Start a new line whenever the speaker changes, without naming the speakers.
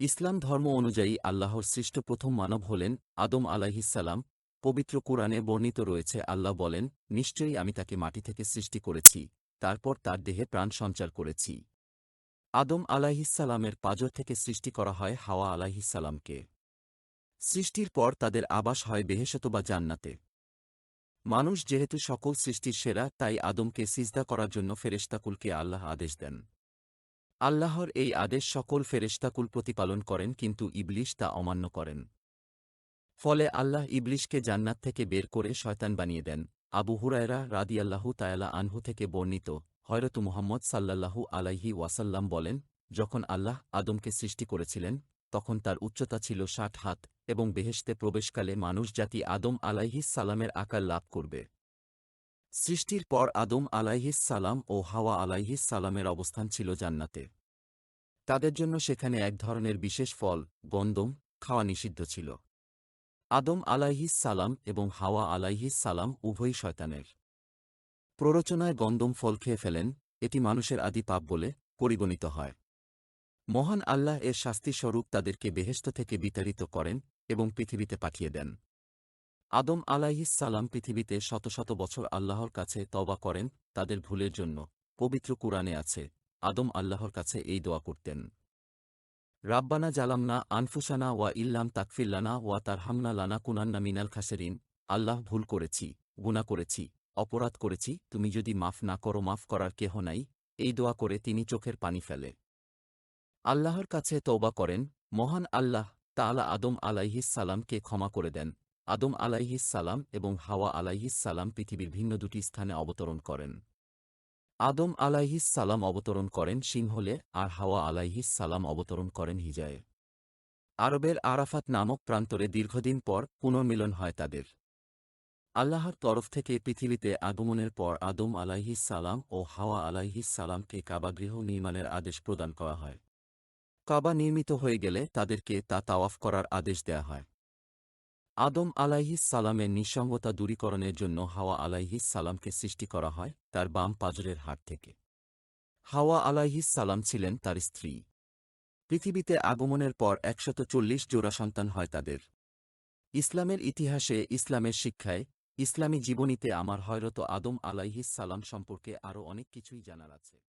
ইসলাম ধর্ম অনুযায়ী আল্লাহর সৃষ্ট প্রথম মানব হলেন আদম আলাইহিসাল্লাম পবিত্র কোরআনে বর্ণিত রয়েছে, আল্লাহ বলেন, নিশ্চয়ই আমি তাকে মাটি থেকে সৃষ্টি করেছি, তারপর তার দেহে প্রাণ সঞ্চার করেছি। আদম আলাইহিসাল্লামের পাজর থেকে সৃষ্টি করা হয় হাওয়া আলাইহিসাল্লামকে সৃষ্টির পর তাদের আবাস হয় বেহেশত বা জান্নাতে। মানুষ যেহেতু সকল সৃষ্টির সেরা, তাই আদমকে সিজদা করার জন্য ফেরেশতাকুলকে আল্লাহ আদেশ দেন। আল্লাহর এই আদেশ সকল ফেরেশতাকুল প্রতিপালন করেন, কিন্তু ইবলিশ তা অমান্য করেন। ফলে আল্লাহ ইবলিশকে জান্নাত থেকে বের করে শয়তান বানিয়ে দেন। আবু হুরায়রা রাদিয়াল্লাহু তায়ালা আনহু থেকে বর্ণিত হয়রত মুহাম্মদ সাল্লাল্লাহু আলাইহি ওয়াসাল্লাম বলেন, যখন আল্লাহ আদমকে সৃষ্টি করেছিলেন, তখন তার উচ্চতা ছিল ষাট হাত এবং বেহেশতে প্রবেশকালে মানুষ জাতি আদম আলাইহিস সালামের আকার লাভ করবে। সৃষ্টির পর আদম আলাইহিস সালাম ও হাওয়া আলাইহিস সালামের অবস্থান ছিল জান্নাতে। তাদের জন্য সেখানে এক ধরনের বিশেষ ফল, গন্দম, খাওয়া নিষিদ্ধ ছিল। আদম আলাইহিস সালাম এবং হাওয়া আলাইহিস সালাম উভয়ই শয়তানের। প্ররোচনায় গন্দম ফল খেয়ে ফেলেন, এটি মানুষের আদি পাপ বলে পরিগণিত হয়। মহান আল্লাহ এর শাস্তিস্বরূপ তাদেরকে বেহেস্ত থেকে বিতাড়িত করেন এবং পৃথিবীতে পাঠিয়ে দেন। আদম আলাইহিস সালাম পৃথিবীতে শত শত বছর আল্লাহর কাছে তবা করেন তাদের ভুলের জন্য। পবিত্র কুরআনে আছে, আদম আল্লাহর কাছে এই দোয়া করতেন। রাব্বানা জালামনা আনফুসানা ওয়া ইল্লাম তাকফিল্লানা ওয়া তারহামনা লানা কুনান্না মিনাল খাসেরিন। আল্লাহ ভুল করেছি গুণা করেছি, অপরাধ করেছি, তুমি যদি মাফ না করো, মাফ করার কেহ নাই। এই দোয়া করে তিনি চোখের পানি ফেলে। আল্লাহর কাছে তৌবা করেন, মহান আল্লাহ তাআলা আদম আলাইহিস সালামকে ক্ষমা করে দেন। আদম সালাম এবং হাওয়া সালাম পৃথিবীর ভিন্ন দুটি স্থানে অবতরণ করেন। আদম সালাম অবতরণ করেন সিংহলে আর হাওয়া সালাম অবতরণ করেন হিজায়ে। আরবের আরাফাত নামক প্রান্তরে দীর্ঘদিন পর পুনর্মিলন হয় তাদের। আল্লাহর তরফ থেকে পৃথিবীতে আগমনের পর আদম সালাম ও হাওয়া সালামকে কাবাগৃহ নির্মাণের আদেশ প্রদান করা হয়। কাবা নির্মিত হয়ে গেলে তাদেরকে তা তাওয়াফ করার আদেশ দেয়া হয়। আদম আলাইহিস সালামের নিঃসঙ্গতা দূরীকরণের জন্য হাওয়া আলাইহিস সালামকে সৃষ্টি করা হয় তার বাম পাজরের হাট থেকে। হাওয়া আলাইহিস সালাম ছিলেন তার স্ত্রী। পৃথিবীতে আগমনের পর একশত চল্লিশ জোড়া সন্তান হয় তাদের। ইসলামের ইতিহাসে ইসলামের শিক্ষায় ইসলামী জীবনীতে আমার হয়রত আদম আলাইহিস সালাম সম্পর্কে আরও অনেক কিছুই জানার আছে।